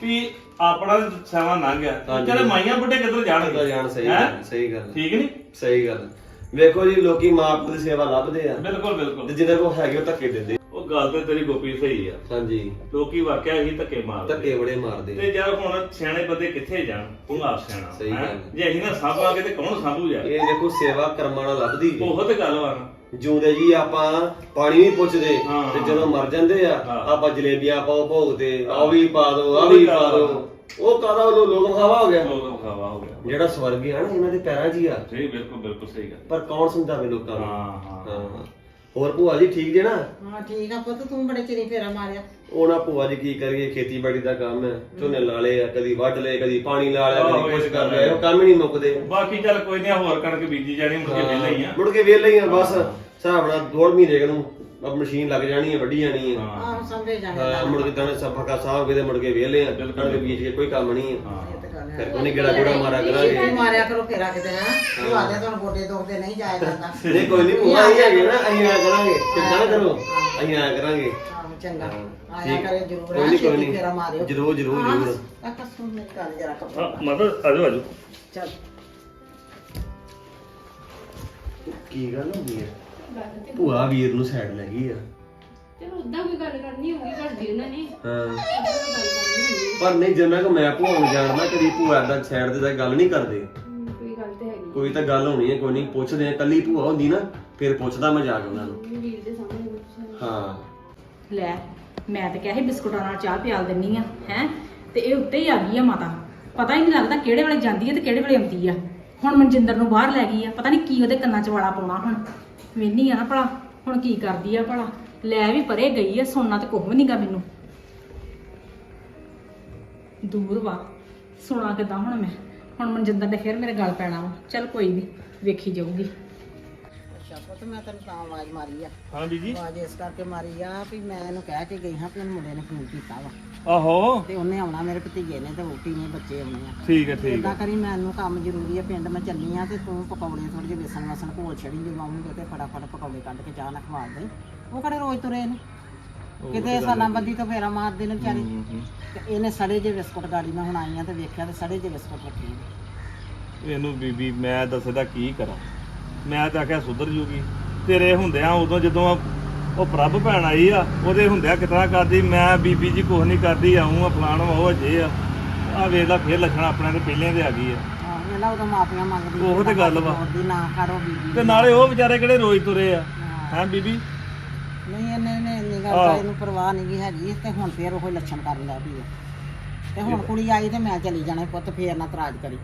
ਵੀ ਆਪਣਾ ਸਮਾਂ ਲੰਘ ਗਿਆ। ਹਾਂਜੀ। ਚਲੇ ਮਾਈਆਂ ਬੁੱਢੇ ਕਿੱਧਰ ਜਾਣਗੇ? ਜਾਣ ਸਹੀ ਹੈਂ? ਗੱਲ ਸਹੀ ਗੱਲ। ਠੀਕ ਨਹੀਂ? ਸਹੀ ਗੱਲ। ਵੇਖੋ ਜੀ ਲੋਕੀ ਮਾਂ ਪਿਓ ਦੀ ਸੇਵਾ ਲੱਭਦੇ ਆ। ਬਿਲਕੁਲ ਤੇ ਬਿਲਕੁਲ ਜਿਹਦੇ ਕੋਲ ਹੈਗੇ ਉਹ ਧੱਕੇ ਦਿੰਦੇ। ਉਹ ਗੱਲ ਤੇ ਤੇਰੀ ਗੋਪੀ ਸਹੀ ਆ। ਹਾਂਜੀ। ਲੋਕੀ ਵਾਕਿਆ ਹੀ ਧੱਕੇ ਮਾਰਦੇ। ਧੱਕੇ ਬੜੇ ਮਾਰਦੇ ਤੇ ਯਾਰ ਹੁਣ ਸਿਆਣੇ ਬੰਦੇ ਕਿੱਥੇ ਜਾਣ? ਤੂੰ ਆਪ ਸਿਆਣਾ। ਸਹੀ ਹੈਂ? ਗੱਲ। ਜੇ ਅਸੀਂ ਨਾ ਸਾਂਭਾਂਗੇ ਤੇ ਕੌਣ ਸਾਂਭੂ ਯਾਰ ਇਹ ਦੇਖੋ ਸੇਵਾ ਕਰਮਾਂ ਨਾਲ ਲੱਭਦੀ ਜੀ ਉਹੋ ਤੇ ਗੱਲ ਵਾ ਨਾ। ਜਿਉਂਦੇ ਜੀ ਆਪਾਂ ਪਾਣੀ ਨਹੀਂ ਪੁੱਛਦੇ ਹਾਂ, ਤੇ। ਜਦੋਂ ਮਰ ਜਾਂਦੇ ਆ ਹਾਂ। ਆਪਾਂ ਜਲੇਬੀਆਂ ਪਾਓ ਭੋਗ ਤੇ ਆ ਵੀ ਪਾ ਦੋ ਆ ਵੀ ਪਾ ਦੋ। ਉਹ ਕਾਦਾ ਉਹ ਲੋਕ ਖਾਵਾ ਹੋ ਗਿਆ? ਲੋਕ ਖਾਵਾ ਹੋ ਗਿਆ। ਜਿਹੜਾ ਸਵਰਗ ਹੈ ਨਾ ਇਹਨਾਂ ਦੇ ਪੈਰਾਂ 'ਚ ਹੀ ਆ। ਸਹੀ ਬਿਲਕੁਲ ਬਿਲਕੁਲ ਸਹੀ ਗੱਲ। ਪਰ ਕੌਣ ਸਮਝਾਵੇ ਲੋਕਾਂ ਨੂੰ? ਹਾਂ। ਹਾਂ ਹਾਂ। ਹੋਰ ਭੂਆ ਜੀ ਠੀਕ ਜੇ ਨਾ? ਹਾਂ ਠੀਕ ਆ ਪੁੱਤ ਤੂੰ ਬੜੇ ਚਿਰੀ ਫੇਰਾ ਮਾਰਿਆ। ਉਹਨਾਂ ਭੂਆ ਜੀ ਕੀ ਕਰੀਏ ਖੇਤੀਬਾੜੀ ਦਾ ਕੰਮ ਹੈ। ਝੋਨੇ ਲਾ ਲਏ ਆ ਕਦੀ ਵੱਢ ਲਏ ਕਦੀ ਪਾਣੀ ਲਾ ਲਿਆ ਕਦੀ ਕੁਝ ਇਹ ਕਰ ਲਿਆ ਉਹ ਕੰਮ ਹੀ ਨਹੀਂ ਮੁੱਕਦੇ। ਬਾਕੀ ਚੱਲ ਕੋਈ ਨਹੀਂ ਹੋਰ ਕਣਕ ਬੀਜੀ ਜਾਣੀ ਮੁੜ ਕੇ ਵਿਹਲੇ ਹੀ ਆ। ਮੁੜ ਕੇ ਵਿਹਲੇ ਹੀ ਆ ਬਸ ਹਿਸਾਬ ਨਾਲ ਦੋ ਮਹੀਨੇ ਨੂੰ ਅਬ ਮਸ਼ੀਨ ਲੱਗ ਜਾਣੀ ਹੈ ਵੱਢੀ ਜਾਣੀ ਹੈ। ਹਾਂ ਸਮਝੇ ਜਾਣੇ ਹਾਂ ਮੁੜ ਕੇ ਦਾਣੇ ਸਫਾ ਸਾਹ ਕੇ ਤੇ ਮੁੜ ਕੇ ਵਿਹਲੇ ਆ ਕਣਕ ਬੀਜ ਕੇ ਕੋਈ ਕੰਮ ਨਹੀਂ ਹੈ ਹਾਂ। ਇਹ ਤਾਂ ਗੱਲ ਹੈ। ਫਿਰ ਕੋਈ ਗੇੜਾ ਗੋੜਾ ਮਾਰਾ ਕਰਾਂਗੇ। ਮਾਰਿਆ ਕਰੋ ਫੇਰਾ ਕਿਤੇ ਹੈ। ਤੂੰ ਆਦੇ ਤੁਹਾਨੂੰ ਗੋਡੇ ਦੁਖਦੇ ਨਹੀਂ ਜਾਇਆ ਜਾਂਦਾ। ਨਹੀਂ ਕੋਈ ਨਹੀਂ ਭੂਆ ਹੀ ਹੈਗੇ ਨਾ ਅਸੀਂ ਆਇਆ ਕਰਾਂਗੇ। ਚਿੰਤਾ ਨਾ ਕਰੋ। ਅਸੀਂ ਆਇਆ ਕਰਾਂਗੇ। ਚੰਗਾ। ਆਇਆ ਠੀਕ। ਕਰੇ ਜ਼ਰੂਰ ਕੋਈ ਨੀ, ਕੋਈ ਨੀ। ਫੇਰਾ ਮਾਰਿਓ। ਜ਼ਰੂਰ, ਜ਼ਰੂਰ, ਹਾਂ, ਜ਼ਰੂਰ। ਕਾਕਾ ਸੁਣ ਮੇਰੀ ਗੱਲ ਜਰਾ ਕੱਪੜਾ ਮਤਲਬ ਆਜੋ ਆਜੋ। ਚੱਲ। ਕੀ ਗੱਲ ਹੋ ਗਈ ਹੈ? ਗੱਲ ਤੇ ਭੂਆ ਵੀਰ ਨੂੰ ਸਾਈਡ ਲੈ ਗਈ ਆ। ਚਲੋ ਉਦਾਂ ਕੋਈ ਗੱਲ ਕਰਨੀ ਹੋਊਗੀ ਘਰ ਦੀ ਉਹਨਾਂ ਨੇ। ਹਾਂ। ਉਦਾਂ ਕੋਈ ਗੱਲ ਕਰਨੀ ਹੋਊਗੀ। ਪਰ ਨਹੀਂ ਜਿੰਨਾ ਕਿ ਮੈਂ ਭੂਆ ਨੂੰ ਜਾਣਦਾ ਕਦੀ ਭੂਆ ਦਾ ਸਾਈਡ ਤੇ ਤਾਂ ਗੱਲ ਨਹੀਂ ਕਰਦੇ। ਹਮ, ਕੋਈ ਗੱਲ ਤੇ ਹੈਗੀ। ਕੋਈ ਤਾਂ ਗੱਲ ਹੋਣੀ ਹੈ ਕੋਈ ਨਹੀਂ ਪੁੱਛਦੇ ਆ ਕੱਲੀ ਭੂਆ ਹੁੰਦੀ ਨਾ ਫਿਰ ਪੁੱਛਦਾ ਮੈਂ ਜਾ ਕੇ ਉਹਨਾਂ ਨੂੰ। ਵੀਰ ਦੇ ਸਾਹਮਣੇ ਪੁੱਛਿਆ ਹਾਂ। ਲੈ ਮੈਂ ਤਾਂ ਕਿਹਾ ਸੀ ਬਿਸਕੁਟਾਂ ਨਾਲ ਚਾਹ ਪਿਆਲ ਦਿੰਨੀ ਆ, ਹੈ? ਤੇ ਇਹ ਉੱਤੇ ਹੀ ਆ ਗਈ ਆ ਮਾਤਾ। ਪਤਾ ਹੀ ਨਹੀਂ ਲੱਗਦਾ ਕਿਹੜੇ ਵੇਲੇ ਜਾਂਦੀ ਹੈ ਤੇ ਕਿਹੜੇ ਵੇਲੇ ਆਉਂਦੀ ਆ। ਹੁਣ ਮਨਜਿੰਦਰ ਨੂੰ ਬਾਹਰ ਲੈ ਗਈ ਆ, ਪਤਾ ਨਹੀਂ ਕੀ ਉਹਦੇ ਕੰਨਾਂ 'ਚ ਵਾਲਾ ਪਾਉਣਾ ਹੁਣ। ਵੇਨੀ ਆ ਨਾ ਭਲਾ, ਹੁਣ ਕੀ ਕਰਦੀ ਆ ਭਲਾ। ਲੈ ਵੀ ਪਰੇ ਗਈ ਆ, ਸੁਣਨਾ ਤੇ ਕੁਝ ਵੀ ਨਹੀਂਗਾ ਮੈਨੂੰ। ਦੂਰ ਵਾ, ਸੁਣਾ ਕਿਦਾਂ ਹੁਣ ਮੈਂ? ਹੁਣ ਮਨਜਿੰਦਰ ਨੇ ਫਿਰ ਮੇਰੇ ਗੱਲ ਪੈਣਾ ਵਾ। ਚੱਲ ਕੋਈ ਨਹੀਂ ਵੇਖੀ ਜਾਊਗੀ। ਪੁੱਤ ਮੈਂ ਤੈਨੂੰ ਤਾਂ ਆਵਾਜ਼ ਮਾਰੀ ਆ। ਹਾਂ ਬੀਜੀ ਆਵਾਜ਼ ਇਸ ਕਰਕੇ ਮਾਰੀ ਆ ਵੀ ਮੈਂ ਇਹਨੂੰ ਕਹਿ ਕੇ ਗਈ ਹਾਂ ਕਿ ਉਹਨੂੰ ਮੁੰਡੇ ਨੇ ਫੋਨ ਕੀਤਾ ਵਾ। ਆਹੋ। ਤੇ ਉਹਨੇ ਆਉਣਾ ਮੇਰੇ ਭਤੀਜੇ ਨੇ ਤੇ ਵੋਟੀ ਨੇ ਬੱਚੇ ਆਉਣੇ ਆ। ਠੀਕ ਹੈ ਠੀਕ ਇਦਾਂ ਕਰੀ ਮੈਨੂੰ ਕੰਮ ਜ਼ਰੂਰੀ ਆ ਪਿੰਡ ਮੈਂ ਚੱਲੀ ਆ ਤੇ ਤੂੰ ਪਕੌੜੇ ਥੋੜੇ ਜਿਹੇ ਵੇਸਣ ਵਸਣ ਘੋਲ ਛੜੀ ਜਦੋਂ ਆਉਂਗੇ ਤੇ ਫਟਾਫਟ ਪਕੌੜੇ ਕੱਢ ਕੇ ਚਾਹ ਨਾਲ ਖਵਾ ਦੇ। ਉਹ ਕਿਹੜੇ ਰੋਜ਼ ਤੁਰੇ ਨੇ ਕਿਤੇ ਸਾਲਾਂ ਬੰਦੀ ਤੋਂ ਫੇਰਾ ਮਾਰਦੇ ਨੇ ਵਿਚਾਰੇ। ਤੇ ਇਹਨੇ ਸੜੇ ਜੇ ਬਿਸਕੁਟ ਗਾੜੀ ਮੈਂ ਹੁਣ ਆਈ ਆ ਤੇ ਵੇਖਿਆ ਤੇ ਸੜੇ ਜੇ ਬਿਸਕੁਟ ਰੱਖੇ ਨੇ। ਇਹਨੂੰ ਬੀਬੀ ਮੈਂ ਦੱਸਦਾ ਕੀ ਕਰਾਂ। ਮੈਂ ਤਾਂ ਆਖਿਆ ਸੁਧਰ ਜੂਗੀ। ਤੇਰੇ ਹੁੰਦਿਆਂ ਉਦੋਂ ਜਦੋਂ ਉਹ ਪ੍ਰਭ ਭੈਣ ਆਈ ਆ ਉਹਦੇ ਹੁੰਦਿਆਂ ਕਿਤਨਾ ਕਰਦੀ ਮੈਂ ਬੀਬੀ ਜੀ ਕੁਛ ਨਹੀਂ ਕਰਦੀ ਆਉਂ ਆ ਫਲਾਣ ਉਹ ਅਜੇ ਆ। ਆ ਵੇਖ ਲਾ ਫੇਰ ਲੱਛਣ ਆਪਣੇ ਦੇ ਪਹਿਲਿਆਂ ਦੇ ਆ ਗਈ ਆ। ਵੇਲਾ ਉਦੋਂ ਮਾਪੀਆਂ ਮੰਗਦੀ ਉਹੋ ਤੇ ਗੱਲ ਵਾ। ਦੀ ਨਾ ਕਰੋ ਬੀਬੀ ਤੇ ਨਾਲੇ ਉਹ ਵਿਚਾਰੇ ਕਿਹੜੇ ਰੋਜ਼ ਤੁਰੇ ਆ? ਹਾਂ। ਬੀਬੀ? ਨਹੀਂ ਇਹਨੇ ਇਹਨੇ ਇੰਨੀ ਗੱਲ। ਤਾਂ ਇਹਨੂੰ ਪਰਵਾਹ ਨਹੀਂ ਗੀ ਹੈਗੀ ਤੇ ਹੁਣ ਫੇਰ ਉਹ ਲੱਛਣ ਕਰਨ ਲੱਗ ਪਈ। ਤੇ ਹੁਣ ਕੁੜੀ ਆਈ ਤੇ ਮੈਂ ਚਲੀ ਜਾਣਾ ਪੁੱਤ ਫੇਰ ਨਾ ਤਰਾਜ ਕਰੀ।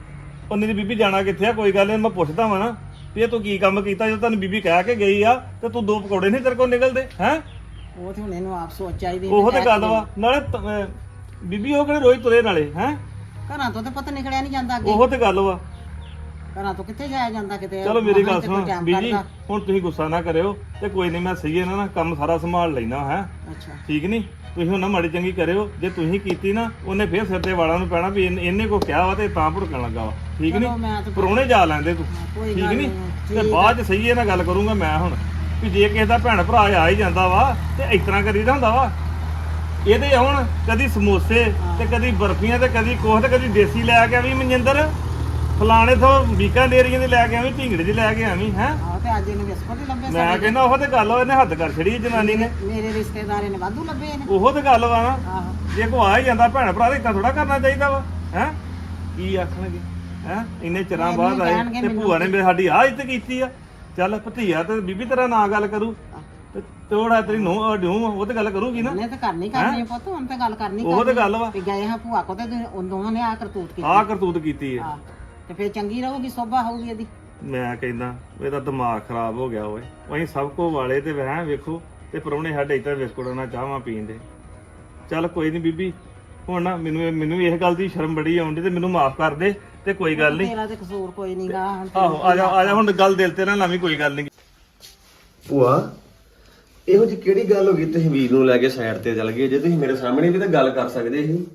ਉਹਨੇ ਦੀ ਬੀਬੀ ਜਾਣਾ ਕਿੱਥੇ ਆ? ਕੋਈ ਗੱਲ ਨਹੀਂ ਮੈਂ ਪੁੱਛਦਾ ਵਾਂ ਨਾ। ਵੀ ਇਹ ਤੂੰ ਕੀ ਕੰਮ ਕੀਤਾ? ਜਦੋਂ ਤੈਨੂੰ ਬੀਬੀ ਕਹਿ ਕੇ ਗਈ ਆ ਤੇ ਤੂੰ ਦੋ ਪਕੌੜੇ ਨਹੀਂ ਤੇਰੇ ਕੋਲ ਨਿਕਲਦੇ ਹੈ? ਉਹ ਤੇ ਹੁਣ ਇਹਨੂੰ ਆਪ ਸੋਚ ਚਾਹੀਦੀ ਉਹ ਤੇ ਗੱਲ ਵਾ। ਨਾਲੇ ਤ- ਅਹ ਬੀਬੀ ਉਹ ਕਿਹੜੇ ਰੋਜ਼ ਤੁਰੇ ਨਾਲੇ ਹੈ? ਘਰਾਂ ਤੋਂ ਤੇ ਪਤਾ ਨਿਕਲਿਆ ਨਹੀਂ ਜਾਂਦਾ ਅੱਗੇ। ਉਹ ਤੇ ਗੱਲ ਵਾ। ਘਰਾਂ ਤੋਂ ਕਿੱਥੇ ਜਾਇਆ ਜਾਂਦਾ ਕਿਤੇ? ਚਲੋ ਮੇਰੀ ਗੱਲ ਸੁਣ ਬੀਜੀ। ਹੁਣ ਤੁਸੀਂ ਗੁੱਸਾ ਨਾ ਕਰਿਓ ਤੇ ਕੋਈ ਨਹੀਂ ਮੈਂ ਸਹੀ ਇਹਨਾਂ ਨਾ ਕੰਮ ਸਾਰਾ ਸੰਭਾਲ ਲੈਣਾ ਹੈ। ਅੱਛਾ। ਠੀਕ ਨਹੀਂ ਤੁਸੀਂ ਹੁਣ ਨਾ ਮਾੜੀ ਚੰਗੀ ਕਰਿਓ ਜੇ ਤੁਸੀਂ ਕੀਤੀ ਨਾ ਉਹਨੇ ਫੇਰ ਸਿਰ ਤੇ ਵਾਲਾਂ ਨੂੰ ਪੈਣਾ ਵੀ ਇਹਨੇ- ਕੋ ਕਿਹਾ ਵਾ ਤੇ ਤਾਂ ਭੁੜਕਣ ਲੱਗਾ ਵਾ। ਠੀਕ ਨਹੀਂ ਪਰੋਣੇ ਜਾ ਲੈਂਦੇ ਤੂੰ। ਠੀਕ ਨਹੀਂ ਤੇ ਬਾਅਦ ਚ ਸਹੀ ਇਹ ਨਾਲ ਗੱਲ ਕਰੂੰਗਾ ਮੈਂ ਹੁਣ ਵੀ ਜੇ ਕਿਸੇ ਦਾ ਭੈਣ ਭਰਾ ਆ ਹੀ ਜਾਂਦਾ ਵਾ ਤੇ ਇਸ ਤਰ੍ਹਾਂ ਕਰੀਦਾ ਹੁੰਦਾ ਵਾ। ਇਹਦੇ ਆਉਣ ਕਦੀ ਸਮੋਸੇ ਤੇ ਕਦੀ ਬਰਫੀਆਂ ਤੇ ਕਦੀ ਕੋਹ ਤੇ ਕਦੀ ਦੇਸੀ ਲੈ ਕੇ ਆਵੀਂ ਮਨਜਿੰਦਰ। ਫਲਾਣੇ ਤੋਂ ਬੀਕਾਂ ਡੇਰੀਆਂ ਦੇ ਲੈ ਕੇ ਆਵੀਂ ਢਿੰਗੜੇ ਦੇ ਲੈ ਕੇ ਆਵੀਂ ਹੈ? ਆਹ ਤੇ ਅੱਜ ਇਹਨੇ ਬਿਸਕੁਟ ਹੀ ਲੱਭੇ ਮੈਂ ਕਹਿੰਦਾ ਉਹ ਤੇ ਗੱਲ ਇਹਨੇ ਹੱਦ ਕਰ ਛੜੀ ਜਨਾਨੀ ਨੇ। ਮੇਰੇ ਰਿਸ਼ਤੇਦਾਰੇ ਨੇ ਵਾਧੂ ਲੱਭੇ ਨੇ ਉਹੋ ਤੇ ਗੱਲ ਵਾ ਨਾ। ਜੇ ਕੋ ਆ ਹੀ ਜਾਂਦਾ ਭੈਣ ਭਰਾ ਤੇ ਇਦਾਂ ਥੋੜਾ ਕਰਨਾ ਚਾਹੀਦਾ ਵਾ ਹੈ? ਕੀ ਆਖਣਗੇ ਹੈ? ਇੰਨੇ ਚਿਰਾਂ ਨਹੀਂ, ਬਾਅਦ ਆਏ ਤੇ ਭੂਆ ਨੇ ਮੇਰੇ ਸਾਡੀ ਆਹ ਇੱਜ਼ਤ ਕੀਤੀ ਆ। ਚੱਲ ਭਤੀਆ ਤੇ ਬੀਬੀ ਤੇਰਾ ਨਾਂ ਗੱਲ ਕਰੂ। ਤੋੜਾ ਤੇਰੀ ਨੂੰ ਉਹ ਤੇ ਗੱਲ ਕਰੂਗੀ ਨਾ। ਉਹਨੇ ਤਾਂ ਕਰਨੀ ਕਰਨੀ ਆ ਪੁੱਤ ਹੁਣ ਤੇ ਗੱਲ ਕਰਨੀ ਉਹ ਤੇ ਗੱਲ ਵਾ। ਗਏ ਹਾਂ ਭੂਆ ਕੋ ਤੇ ਦੋਵਾਂ ਨੇ ਆ ਕਰਤੂਤ ਕੀਤੀ। ਆਹ ਕਰਤੂਤ ਕੀਤੀ ਹੈ ਹਾਂ ਤੇ ਫੇਰ ਚੰਗੀ ਰਹੂਗੀ ਸੋਭਾ ਹੋਊਗੀ ਇਹਦੀ। ਮੈਂ ਕਹਿੰਦਾ ਇਹਦਾ ਦਿਮਾਗ ਖਰਾਬ ਹੋ ਗਿਆ ਓਏ। ਅਸੀਂ ਸਭ ਕੋ ਵਾਲੇ ਤੇ ਵਹਿ ਵੇਖੋ ਤੇ ਪਰੋਣੇ ਸਾਡੇ ਇੱਧਰ ਬਿਸਕੁਟ ਨਾਲ ਚਾਹਾਂ ਪੀਂਦੇ ਚੱਲ ਕੋਈ ਨਹੀਂ ਬੀਬੀ ਹੁਣ ਨਾ ਮੈਨੂੰ ਮੈਨੂੰ ਇਸ ਗੱਲ ਦੀ ਸ਼ਰਮ ਬੜੀ ਆਉਂਦੀ ਤੇ ਮੈਨੂੰ ਮਾਫ ਕਰ ਦੇ ਤੇ ਕੋਈ ਗੱਲ ਨਹੀਂ ਤੇਰਾ ਤੇ ਕਸੂਰ ਕੋਈ ਨਹੀਂਗਾ ਆਹੋ ਆ ਜਾ ਆ ਜਾ ਹੁਣ ਗੱਲ ਦਿਲ ਤੇ ਨਾ ਲਾਵੀਂ ਕੋਈ ਗੱਲ ਨਹੀਂ ਭੂਆ ਇਹੋ ਜੀ ਕਿਹੜੀ ਗੱਲ ਹੋ ਗਈ? ਤੁਸੀਂ ਵੀਰ ਨੂੰ ਲੈ ਕੇ ਸਾਈਡ ਤੇ ਚੱਲ ਗਏ। ਜੇ ਤੁਸੀਂ ਮੇਰੇ ਸਾਹਮਣੇ ਵੀ ਤਾਂ ਗੱਲ ਕਰ ਸਕਦੇ ਸੀ।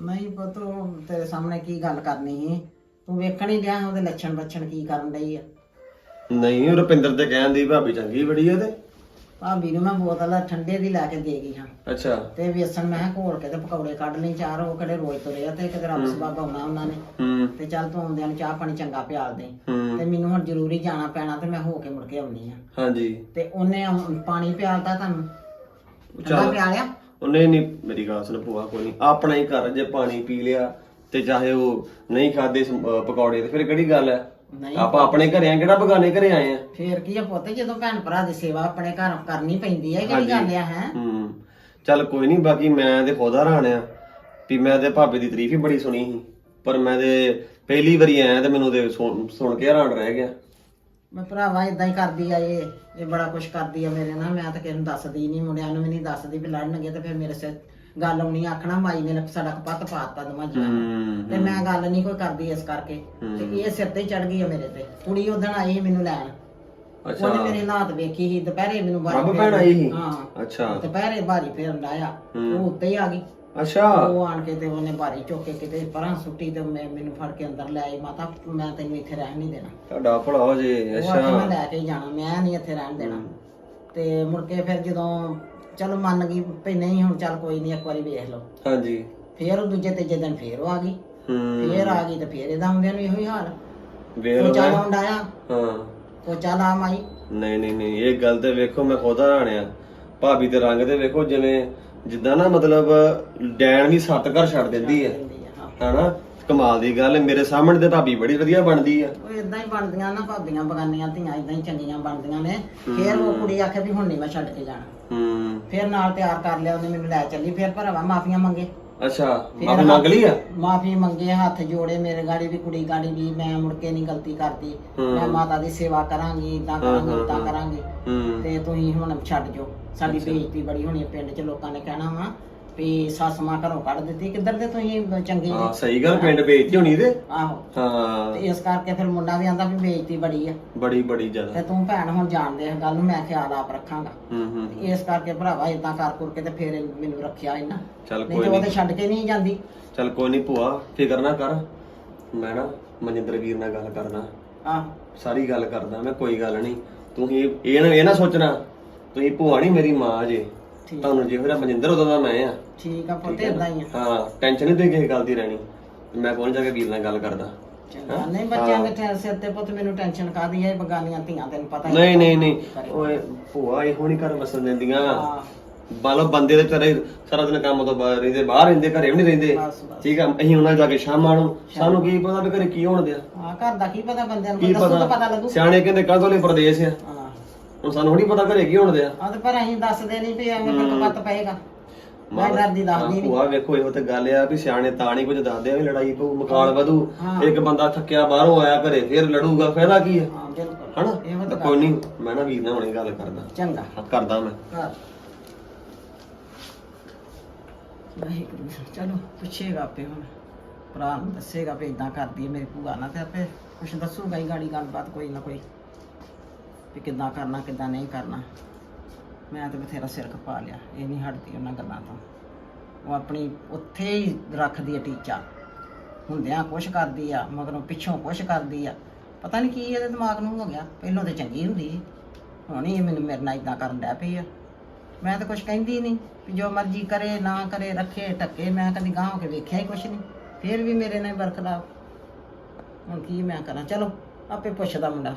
ਨਹੀਂ ਪੁੱਤ ਉਹ ਤੇਰੇ ਸਾਹਮਣੇ ਕੀ ਗੱਲ ਕਰਨੀ ਸੀ? ਤੂੰ ਵੇਖਣ ਹੀ ਡਿਆ ਉਹਦੇ ਲੱਛਣ ਬੱਛਣ ਕੀ ਕਰਨ ਡਈ ਆ। ਨਹੀਂ ਰੁਪਿੰਦਰ ਤੇ ਕਹਿੰਦੀ ਭਾਬੀ ਚੰਗੀ ਬੜੀ ਆ ਤੇ ਭਾਬੀ ਨੂੰ ਮੈਂ ਬੋਤਲ ਠੰਡੇ ਦੀ ਲੈ ਕੇ ਦੇ ਗਈ ਹਾਂ। ਅੱਛਾ। ਤੇ ਵੇਸਣ ਮੈਂ ਕਿਹਾ ਘੋਲ ਕੇ ਤੇ ਪਕੌੜੇ ਕੱਢ ਲਈ ਚਾਰ ਉਹ ਕਿਹੜੇ ਰੋਜ਼ ਤੁਰੇ ਆ ਤੇ ਕਿਤੇ ਰੱਬ ਸਬਬ ਆਉਣਾ ਉਹਨਾਂ ਨੇ। ਹੂੰ। ਤੇ ਚੱਲ ਤੂੰ ਆਉਂਦਿਆਂ ਨੂੰ ਚਾਹ ਪਾਣੀ ਚੰਗਾ ਪਿਆਲ ਦੇ। ਹੂੰ। ਤੇ ਮੈਨੂੰ ਹੁਣ ਜ਼ਰੂਰੀ ਜਾਣਾ ਪੈਣਾ ਤੇ ਮੈਂ ਹੋ ਕੇ ਮੁੜ ਕੇ ਆਉਣੀ ਆ ਹਾਂਜੀ। ਤੇ ਉਹਨੇ ਪਾਣੀ ਪਿਆਲਤਾ ਤੁਹਾਨੂੰ? ਠੰਡਾ ਚੱਲ। ਪਿਆਲਿਆ? ਉਹਨੇ ਨਹੀਂ ਮੇਰੀ ਗੱਲ ਸੁਣ ਭੂਆ ਕੋਈ ਆਪਣਾ ਹੀ ਘਰ ਜੇ ਪਾਣੀ ਪੀ ਲਿਆ ਤੇ ਚਾਹੇ ਉਹ ਨਹੀਂ ਖਾਦੇ ਪਕੌੜੇ ਤੇ ਫਿਰ ਕਿਹੜੀ ਗੱਲ ਹੈ? ਨਹੀਂ। ਆਪਾਂ ਆਪਣੇ ਘਰੇ ਆ ਕਿਹੜਾ ਬਗਾਨੇ ਘਰੇ ਆਏ ਆ? ਫੇਰ ਕੀ ਆ ਪੁੱਤ ਜਦੋਂ ਭੈਣ ਭਰਾ ਦੀ ਸੇਵਾ ਆਪਣੇ ਘਰ ਕਰਨੀ ਪੈਂਦੀ ਹੈ ਕਿਹੜੀ ਗੱਲ ਆ ਹੈ? ਹੂੰ। ਚੱਲ ਕੋਈ ਨਹੀਂ ਬਾਕੀ ਮੈਂ ਤੇ ਖੁਦ ਹੈਰਾਨ ਆ ਵੀ ਮੈਂ ਤੇ ਭਾਬੀ ਦੀ ਤਾਰੀਫ ਹੀ ਬੜੀ ਸੁਣੀ ਸੀ ਪਰ ਮੈਂ ਤੇ ਪਹਿਲੀ ਵਾਰੀ ਆਇਆ ਤੇ ਮੈਨੂੰ ਤੇ ਸੁਣ ਸੁਣ ਕੇ ਹੈਰਾਨ ਰਹਿ ਗਿਆ। ਮੈਂ ਭਰਾਵਾ ਇਦਾਂ ਹੀ ਕਰਦੀ ਆ ਇਹ ਇਹ ਬੜਾ ਕੁਛ ਕਰਦੀ ਆ ਮੇਰੇ ਨਾਲ ਮੈਂ ਤਾਂ ਕਿਸੇ ਨੂੰ ਦੱਸਦੀ ਨਹੀਂ ਮੁੰਡਿਆਂ ਨੂੰ ਵੀ ਨਹੀਂ ਦੱਸਦੀ ਵੀ ਲੜਨਗੇ ਤੇ ਫਿਰ ਮੇਰੇ ਸਿਰ ਗੱਲ ਆਉਣੀ ਆਖਣਾ ਮਾਈ ਨੇ ਸਾਡਾ ਕਪੱਤ ਪਾਤਾ ਦਮਾ ਜੀ ਹੂੰ ਤੇ ਮੈਂ ਗੱਲ ਨਹੀਂ ਕੋਈ ਕਰਦੀ ਇਸ ਕਰਕੇ। ਤੇ ਇਹ ਸਿਰ ਤੇ ਚੜ ਗਈ ਆ ਮੇਰੇ ਤੇ। ਕੁੜੀ ਉਦਣ ਆਈ ਸੀ ਮੈਨੂੰ ਲੈਣ। ਅੱਛਾ। ਉਹਨੇ ਮੇਰੇ ਹਾਲਾਤ ਵੇਖੀ ਸੀ ਦੁਪਹਿਰੇ ਮੈਨੂੰ ਬਾਰੀ ਰੱਬ ਭੈਣ ਆਈ ਸੀ? ਹਾਂ। ਅੱਛਾ। ਦੁਪਹਿਰੇ ਬਾਰੀ ਫੇਰਨ ਲਾਇਆ। ਉਹ ਉੱਤੇ ਹੀ ਆ ਗਈ। ਅੱਛਾ। ਉਹ ਆਣ ਕੇ ਤੇ ਉਹਨੇ ਬਾਰੀ ਚੁੱਕ ਕੇ ਕਿਤੇ ਪਰਾਂ ਸੁੱਟੀ ਤੇ ਮੈਂ ਮੈਨੂੰ ਫੜ ਕੇ ਅੰਦਰ ਲੈ ਆਈ। ਮਾਤਾ ਮੈਂ ਤੈਨੂੰ ਇੱਥੇ ਰਹਿਣ ਨਹੀਂ ਦੇਣਾ। ਤੁਹਾਡਾ ਭਲਾ ਹੋ ਜੇ। ਉਹ ਆਖੇ ਮੈਂ ਅੱਛਾ ਲੈ ਕੇ ਹੀ ਜਾਣਾ। ਮੈਂ ਨਹੀਂ ਇੱਥੇ ਰਹਿਣ ਦੇਣਾ। ਤੇ ਮੁੜ ਕੇ ਫਿਰ ਜਦੋਂ ਚਲੋ ਮੰਨ ਗਈ ਵੀ ਨਹੀਂ ਹੁਣ ਚੱਲ ਕੋਈ ਨਹੀਂ ਇੱਕ ਵਾਰੀ ਵੇਖ ਲਓ। ਹਾਂਜੀ। ਫਿਰ ਉਹ ਦੂਜੇ ਤੀਜੇ ਦਿਨ ਫੇਰ ਉਹ ਆ ਗਈ। ਹੂੰ। ਫੇਰ ਆ ਗਈ ਤੇ ਫੇਰ ਇਹਦਾ ਹੁੰਦਿਆਂ ਨੂੰ ਇਹੋ ਹੀ ਹਾਲ। ਲਓ ਚੱਲ ਮੈਂ- ਆਉਂਦਾ ਆ ਹਾਂ। ਚੱਲ ਆ ਮਾਈ। ਨਹੀਂ ਨਹੀਂ ਨਹੀਂ ਇਹ ਗੱਲ ਤੇ ਵੇਖੋ ਮੈਂ ਖੁਦ ਹੈਰਾਨ ਆ। ਭਾਬੀ ਦੇ ਰੰਗ ਤੇ ਵੇਖੋ ਜਿਵੇਂ ਜਿੱਦਾਂ ਨਾ ਮਤਲਬ ਡੈਣ ਵੀ ਸੱਤ ਘਰ ਛੱਡ ਦਿੰਦੀ ਹੈ ਹਾਂ। ਹਨਾ? ਕਮਾਲ ਦੀ ਗੱਲ ਹੈ ਮੇਰੇ ਸਾਹਮਣੇ ਤੇ ਭਾਬੀ ਬੜੀ ਵਧੀਆ ਬਣਦੀ ਆ। ਉਹ ਇਦਾਂ ਹੀ ਬਣਦੀਆਂ ਨਾ ਭਾਬੀਆਂ ਬਗਾਨੀਆਂ ਧੀਆਂ ਇਦਾਂ ਹੀ ਚੰਗੀਆਂ ਬਣਦੀਆਂ ਨੇ। ਫੇਰ ਉਹ ਕੁੜੀ ਆਖੇ ਵੀ ਹੁਣ ਨਹੀਂ ਮੈਂ ਛੱਡ ਕੇ ਜਾਣਾ। ਹੂੰ। ਫੇਰ ਨਾਲ ਤਿਆਰ ਕਰ ਲਿਆ ਉਹਨੇ ਮੈਨੂੰ ਲੈ ਚੱਲੀ ਫੇਰ ਭਰਾਵਾ ਮਾਫੀਆਂ ਮੰਗੇ। ਅੱਛਾ ਮਾਫੀ ਮੰਗ ਲਈ ਆ? ਮਾਫੀ ਮੰਗੇ ਹੱਥ ਜੋੜੇ ਮੇਰੇ ਗਾੜੀ ਵੀ ਕੁੜੀ ਗਾੜੀ ਵੀ ਮੈਂ ਮੁੜ ਕੇ ਨਹੀਂ ਗਲਤੀ ਕਰਦੀ। ਮੈਂ ਮਾਤਾ ਦੀ ਸੇਵਾ ਕਰਾਂਗੀ ਇਦਾਂ ਕਰਾਂਗੀ ਇਦਾਂ ਕਰਾਂਗੀ। ਤੇ ਤੁਸੀਂ ਹੁਣ ਛੱਡ ਜੋ ਸਾਡੀ ਬੇਇੱਜ਼ਤੀ ਬੜੀ ਹੋਣੀ ਪਿੰਡ 'ਚ ਲੋਕਾਂ ਨੇ ਕਹਿਣਾ ਵਾ। ਵੀ ਸੱਸ ਮਾਂ ਘਰੋਂ ਕੱਢ ਦਿੱਤੀ। ਕਿੱਧਰ ਦੇ ਤੁਸੀਂ ਚੰਗੇ ਹਾਂ ਜੀ? ਸਹੀ ਗੱਲ ਪਿੰਡ ਵੇਚਦੀ ਹੋਣੀ ਤੇ? ਆਹੋ। ਹਾਂ। ਤੇ ਇਸ ਕਰਕੇ ਫਿਰ ਮੁੰਡਾ ਵੀ ਆਂਦਾ ਵੀ ਬੇਇੱਜ਼ਤੀ ਬੜੀ ਆ। ਬੜੀ ਬੜੀ ਜ਼ਿਆਦਾ। ਤੇ ਤੂੰ ਭੈਣ ਹੁਣ ਜਾਣਦੇ ਇਸ ਗੱਲ ਨੂੰ ਮੈਂ ਖਿਆਲ ਆਪ ਰੱਖਾਂਗਾ। ਹੂੰ ਹੂੰ ਤੇ ਇਸ ਕਰਕੇ ਭਰਾਵਾ ਇਦਾਂ ਕਰ ਕੁਰ ਕੇ ਤੇ ਫਿਰ ਮੈਨੂੰ ਰੱਖਿਆ ਇਹਨਾਂ। ਚੱਲ ਨਹੀਂ ਕੋਈ ਤੇ ਉਹ ਤੇ ਨਹੀਂ ਛੱਡ ਕੇ ਨਹੀਂ ਜਾਂਦੀ। ਚੱਲ ਕੋਈ ਨਹੀਂ ਭੂਆ ਫਿਕਰ ਨਾ ਕਰ। ਮੈਂ ਨਾ ਮਨਿੰਦਰ ਵੀਰ ਨਾਲ ਗੱਲ ਕਰਦਾ ਆਹ ਸਾਰੀ ਗੱਲ ਕਰਦਾ ਮੈਂ ਕੋਈ ਗੱਲ ਨਹੀਂ। ਤੁਸੀਂ ਇਹ ਨਾ ਇਹ ਨਾ ਸੋਚਣਾ। ਤੁਸੀਂ ਭੂਆ ਨਹੀਂ ਮੇਰੀ ਮਾਂ ਜੇ। ਠੀਕ। ਤੁਹਾਨੂੰ ਜੇ ਮੇਰਾ ਮਨਿੰਦਰ ਉਦੋਂ ਦਾ ਮੈਂ ਆ। ਠੀਕ ਆ ਪੁੱਤ ਇਦਾਂ ਹੀ ਆ। ਹਾਂ ਟੈਨਸ਼ਨ ਨਹੀਂ ਤੇ ਕਿਸੇ ਗੱਲ ਦੀ ਰਹਿਣੀ। ਮੈਂ ਕੋਲ ਜਾ ਕੇ ਵੀਰ ਨਾਲ ਗੱਲ ਕਰਦਾ? ਚੰਗਾ। ਨਹੀਂ ਬੱਚਿਆਂ ਦੇ ਟੈ- ਸਿਰ ਤੇ ਪੁੱਤ ਮੈਨੂੰ ਟੈਨਸ਼ਨ ਕਾਦੀ ਹੈ ਇਹ ਬਗਾਨੀਆਂ ਧੀਆਂ ਤੈਨੂੰ ਪਤਾ ਹੀ ਨਹੀਂ ਨਹੀਂ ਨਹੀਂ। ਓਏ ਭੂਆ ਇਹੋ ਨਹੀਂ ਘਰ ਵਸਣ ਦਿੰਦੀਆਂ। ਹਾਂ। ਬਾਲੋ ਬੰਦੇ ਦੇ ਵਿਚਾਰੇ ਸਾਰਾ ਦਿਨ ਕੰਮ ਤੋਂ ਬਾਹਰ ਰਹਿੰਦੇ ਬਾਹਰ ਰਹਿੰਦੇ ਘਰੇ ਵੀ ਨਹੀਂ ਰਹਿੰਦੇ। ਬਸ, ਬਸ। ਠੀਕ ਆ? ਅਸੀਂ ਉਹਨਾਂ ਜਾ ਕੇ ਸ਼ਾਮਾਂ ਨੂੰ ਸਾਨੂੰ ਕੀ ਪਤਾ ਵੀ ਘਰੇ ਕੀ ਹੋਣ ਦਿਆ ਹਾਂ ਘਰ ਦਾ ਕੀ ਪਤਾ ਬੰਦਿਆਂ ਨੂੰ ਕੀ ਦੱਸੂ ਤਾਂ ਪਤਾ? ਲੱਗੂ। ਸਿਆਣੇ ਕਹਿੰਦੇ ਕਾਹਦੋਂ ਪ੍ਰਦੇਸ਼ ਆ? ਹੁਣ ਸਾਨੂੰ ਨਹੀਂ ਪਤਾ ਘਰੇ ਕੀ ਹੋਣ ਦਿਆ ਆ ਤੇ ਪਰ ਅਸੀਂ ਦੱਸਦੇ ਨਹੀਂ ਵੀ ਐਵੇਂ ਤੱਕ ਪੱਤ ਪਏਗਾ। ਮੈਂ ਡਰਦੀ ਦੱਸਦੀ ਨਹੀਂ ਭੂਆ ਵੇਖੋ ਇਹੋ ਤੇ ਗੱਲ ਆ ਵੀ ਸਿਆਣੇ ਤਾਂ ਨਹੀਂ ਕੁਝ ਦੱਸਦੇ ਆ ਵੀ ਲੜਾਈ ਪਊ ਮਕਾਲ ਵਧੂ ਹਾਂ। ਇੱਕ ਬੰਦਾ ਥੱਕਿਆ ਬਾਹਰੋਂ ਆਇਆ ਘਰੇ ਫੇਰ ਲੜੂਗਾ ਫਾਇਦਾ ਕੀ ਹੈ ਹਾਂ ਬਿਲਕੁਲ। ਹਨਾ? ਇਹੋ ਤਾਂ ਕੋਈ ਨਹੀਂ ਮੈਂ ਨਾ ਵੀਰ ਨਾਲ ਹੁਣੇ ਗੱਲ ਕਰਦਾ। ਚੰਗਾ। ਹਾਂ, ਕਰਦਾ ਮੈਂ। ਘਰ ਵਾਹਿਗੁਰੂ ਚਲੋ ਪੁੱਛੇਗਾ ਆਪੇ ਹੁਣ। ਭਰਾ ਨੂੰ ਦੱਸੇਗਾ ਵੀ ਇਦਾਂ ਕਰਦੀ ਹੈ ਮੇਰੀ ਭੂਆ ਨਾਲ ਤੇ ਆਪੇ ਕੁਛ ਦੱਸੂਗਾ ਹੀ ਗਾੜੀ ਗੱਲਬਾਤ ਕੋਈ ਨਾ ਕੋਈ। ਵੀ ਕਿੱਦਾਂ ਕਰਨਾ, ਕਿੱਦਾਂ ਨਹੀਂ ਕਰਨਾ। ਮੈਂ ਤਾਂ ਬਥੇਰਾ ਸਿਰ ਖਪਾ ਲਿਆ, ਇਹ ਨਹੀਂ ਹਟਦੀ ਉਹਨਾਂ ਗੱਲਾਂ ਤੋਂ। ਉਹ ਆਪਣੀ ਉੱਥੇ ਹੀ ਰੱਖਦੀ ਹੈ ਟੀਚਾ। ਹੁੰਦਿਆਂ ਕੁਛ ਕਰਦੀ ਆ, ਮਗਰੋਂ ਪਿੱਛੋਂ ਕੁਛ ਕਰਦੀ ਆ। ਪਤਾ ਨਹੀਂ ਕੀ ਇਹਦੇ ਦਿਮਾਗ ਨੂੰ ਹੋ ਗਿਆ, ਪਹਿਲਾਂ ਤੇ ਚੰਗੀ ਹੁੰਦੀ ਸੀ। ਹੁਣ ਹੀ ਇਹ ਮੈਨੂੰ ਮੇਰੇ ਨਾਲ ਇਦਾਂ ਕਰਨ ਡੈ ਪਈ ਆ। ਮੈਂ ਤਾਂ ਕੁਛ ਕਹਿੰਦੀ ਨਹੀਂ, ਵੀ ਜੋ ਮਰਜ਼ੀ ਕਰੇ, ਨਾ ਕਰੇ, ਰੱਖੇ ਟੱਕੇ ਮੈਂ ਕਦੀ ਗਾਂਹ ਹੋ ਕੇ ਵੇਖਿਆ ਹੀ ਕੁਛ ਨਹੀਂ। ਫਿਰ ਵੀ ਮੇਰੇ ਨਾਲ ਬਰਖਲਾਫ। ਹੁਣ ਕੀ ਮੈਂ ਕਰਾਂ? ਚਲੋ, ਆਪੇ ਪੁੱਛਦਾ ਮੁੰਡਾ।